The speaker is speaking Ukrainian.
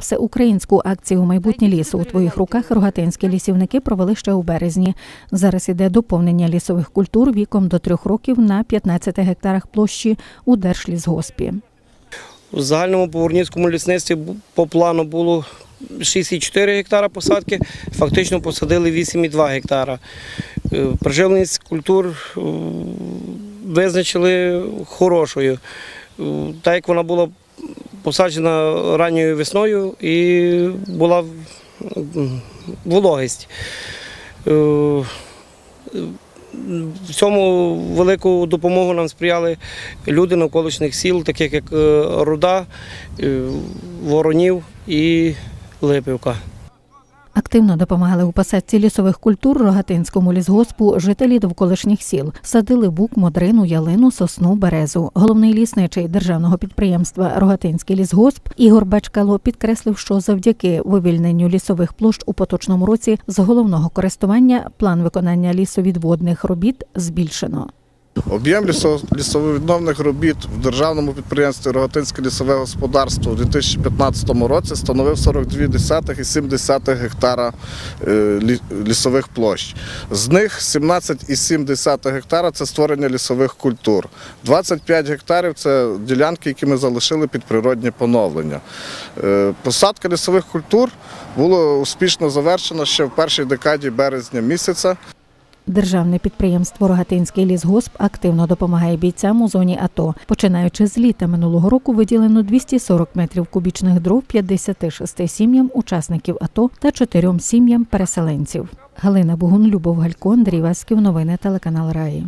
Всеукраїнську акцію Майбутнє лісу у твоїх руках рогатинські лісівники провели ще у березні. Зараз іде доповнення лісових культур віком до трьох років на 15 гектарах площі у Держлісгоспі. В загальному Поворніцькому лісництві по плану було 6,4 гектара посадки, фактично посадили 8,2 гектара. Е, Приживленість культур е, визначили хорошою. Е, Так як вона була посаджена ранньою весною і була вологість. Е, в цьому велику допомогу нам сприяли люди навколишніх сіл, таких як е, Руда, е, Воронів і Липівка. Активно допомагали у посадці лісових культур Рогатинському лісгоспу жителі довколишніх сіл. Садили бук, модрину, ялину, сосну, березу. Головний лісничий державного підприємства Рогатинський лісгосп Ігор Бачкало підкреслив, що завдяки вивільненню лісових площ у поточному році з головного користування план виконання лісовідводних робіт збільшено. Об'єм лісо- лісовидновних робіт в державному підприємстві Рогатинське лісове господарство у 2015 році становив 42,7 гектара е, лісових площ. З них 17,7 гектара це створення лісових культур. 25 гектарів це ділянки, які ми залишили під природні поновлення. Е, Посадка лісових культур була успішно завершена ще в першій декаді березня місяця. Державне підприємство Рогатинський лісгосп активно допомагає бійцям у зоні АТО. Починаючи з літа минулого року виділено 240 метрів кубічних дров 56 сім'ям учасників АТО та 4 сім'ям переселенців. Галина Бугун, Любов Галько, Андрій Васьків. Новини телеканал Раї.